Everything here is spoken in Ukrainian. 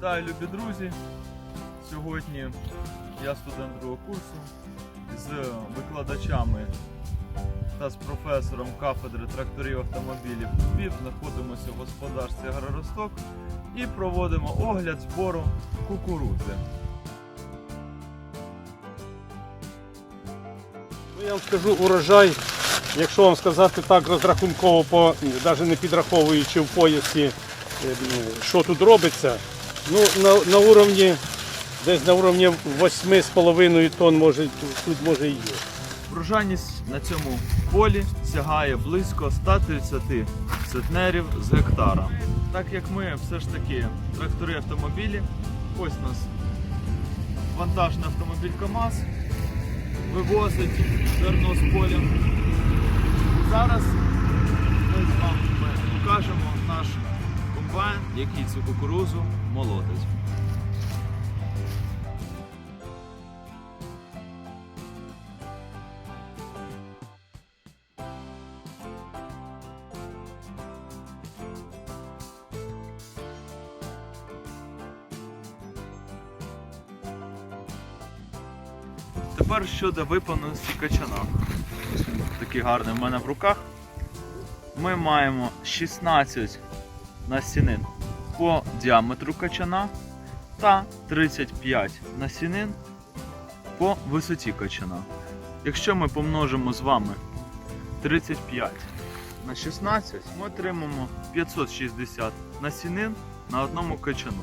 Вітаю, любі друзі! Сьогодні я студент другого курсу з викладачами та з професором кафедри тракторів автомобілів ПІП знаходимося в господарстві Агроросток і проводимо огляд збору кукурудзи. Ну, я вам скажу урожай, якщо вам сказати так розрахунково, по, навіть не підраховуючи в поясі, е, що тут робиться, ну, на, на уровні, десь на уровні 8,5 тонн може, тут може і є. Врожайність на цьому полі сягає близько 130 центнерів з гектара. Так як ми все ж таки трактори автомобілі, ось у нас вантажний автомобіль КАМАЗ вивозить зерно з поля. Зараз ми з вами покажемо наш комбайн, який цю кукурузу молотить. Тепер щодо виповненості качана. Такий гарний в мене в руках. Ми маємо 16 насінин по діаметру качана та 35 насінин по висоті качана. Якщо ми помножимо з вами 35 на 16, ми отримаємо 560 насінин на одному качану.